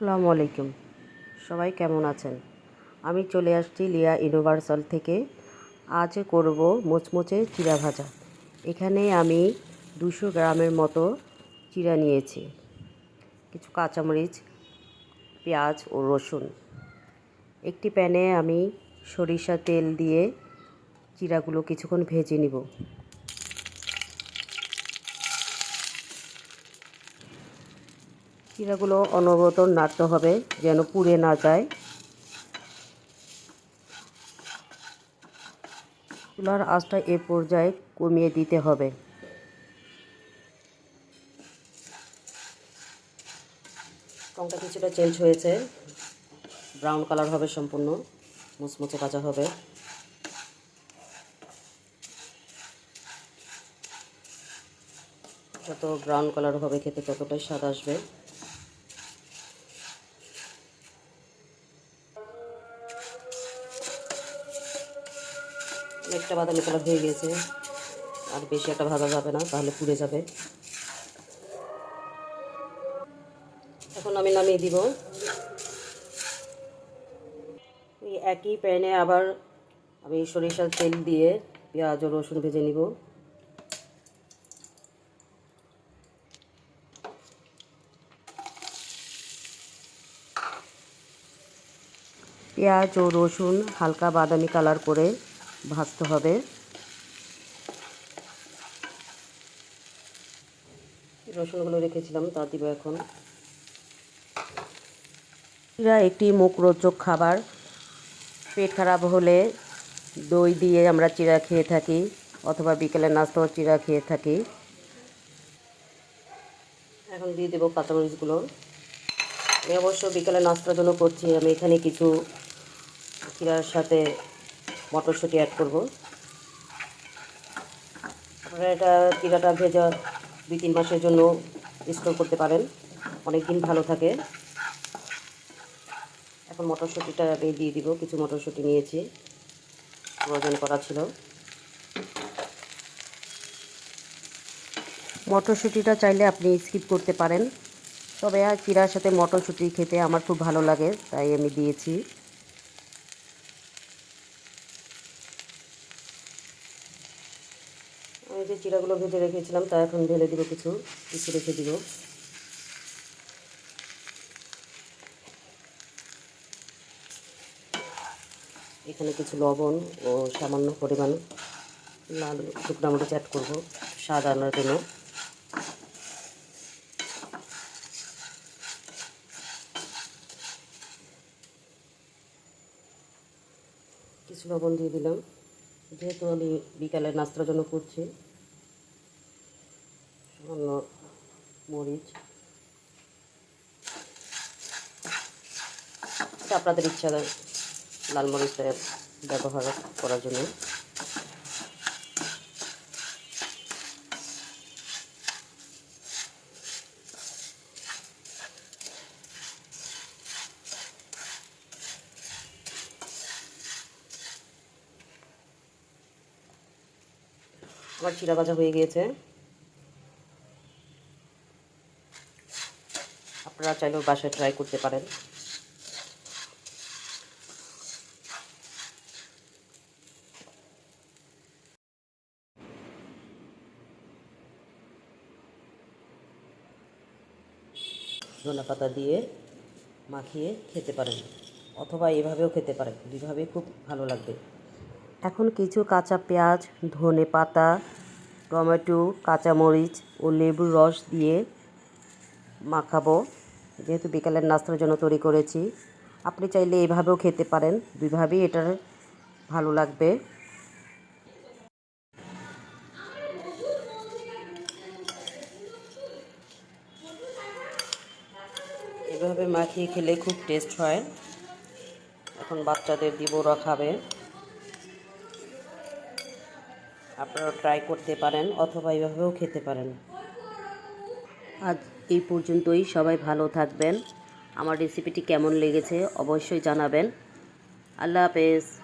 আসসালামু আলাইকুম। সবাই কেমন আছেন? আমি চলে আসছি লিয়া ইউনিভার্সাল থেকে। আজ করব মোচমোচে চিড়া ভাজা। এখানে আমি দুশো গ্রামের মতো চিড়া নিয়েছি। কিছু কাঁচামরিচ, পেঁয়াজ ও রসুন। একটি প্যানে আমি সরিষা তেল দিয়ে চিড়াগুলো কিছুক্ষণ ভেজে নিব। চিড়াগুলো অনবরত নাড়তে হবে যেন পুড়ে না যায়। চুলার আঁচটা এ পর্যায়ে কমিয়ে দিতে হবে। রঙটা কিছুটা চেঞ্জ হয়েছে। ব্রাউন কালার হবে সম্পূর্ণ। মুচমুচে কাঁচা হবে। যত ব্রাউন কালার হবে খেতে ততটাই স্বাদ আসবে। অনেকটা বাদামি কালার হয়ে গেছে। আর বেশি একটা ভাজা যাবে না, তাহলে পুড়ে যাবে। এখন আমি নামিয়ে দিব। ওই একই প্যানে আবার আমি সরিষার তেল দিয়ে পেঁয়াজ ও রসুন ভেজে নিব। পেঁয়াজ ও রসুন হালকা বাদামি কালার করে ভাজতে হবে। রসুনগুলো রেখেছিলাম, তা দিব এখন। এরা একটি মুখরোচক খাবার। পেট খারাপ হলে দই দিয়ে আমরা চিড়া খেয়ে থাকি, অথবা বিকেলের নাস্তাও চিড়া খেয়ে থাকি। এখন দিয়ে দেবো কাঁচামরিচগুলো। আমি অবশ্য বিকেলে নাস্তার জন্য করছি, আমি এখানে কিছু চিড়ার সাথে মটরশুঁটি অ্যাড করব। আপনারা এটা চিড়াটা ভেজা দুই তিন মাসের জন্য স্টোর করতে পারেন। অনেক দিন ভালো থাকে। এখন মটরশুঁটিটা আমি দিয়ে দিব। কিছু মটরশুঁটি নিয়েছি। প্রয়োজন করা ছিল। মটরশুঁটিটা চাইলে আপনি স্কিপ করতে পারেন। তবে আর চিড়ার সাথে মটরশুঁটি খেতে আমার খুব ভালো লাগে, তাই আমি দিয়েছি। আমি যে চিড়াগুলো ভেজে রেখেছিলাম, তা এখন ঢেলে দিব কিছু কিছু রেখে দিব। এখানে কিছু লবণ ও সামান্য পরিমাণ লাল শুকনা মরিচ অ্যাড করব, স্বাদ আনার জন্য। কিছু লবণ দিয়ে দিলাম। যেহেতু আমি বিকালে নাস্তার জন্য করছি সামান্য মরিচ। আপনাদের ইচ্ছা লাল মরিচটা ব্যবহার করার জন্য। আমার চিরা ভাজা হয়ে গিয়েছে। আপনারা চাইলেও বাসায় ট্রাই করতে পারেন। ধনে পাতা দিয়ে মাখিয়ে খেতে পারেন, অথবা এভাবেও খেতে পারেন, দুইভাবেই খুব ভালো লাগবে। এখন কিছু কাঁচা পেঁয়াজ, ধনে পাতা, টমেটো, কাঁচামরিচ ও লেবুর রস দিয়ে মাখাবো। যেহেতু বিকালের নাস্তার জন্য তৈরি করেছি, আপনি চাইলে এভাবেও খেতে পারেন। দুইভাবেই এটার ভালো লাগবে। এভাবে মাখিয়ে খেলে খুব টেস্ট হয়। এখন বাচ্চাদের দিব, ওরা খাবে। আপনারা ট্রাই করতে পারেন, অথবা এইভাবেও খেতে পারেন। আজ এই পর্যন্তই। সবাই ভালো থাকবেন। আমার রেসিপিটি কেমন লেগেছে অবশ্যই জানাবেন। আল্লাহ হাফেজ।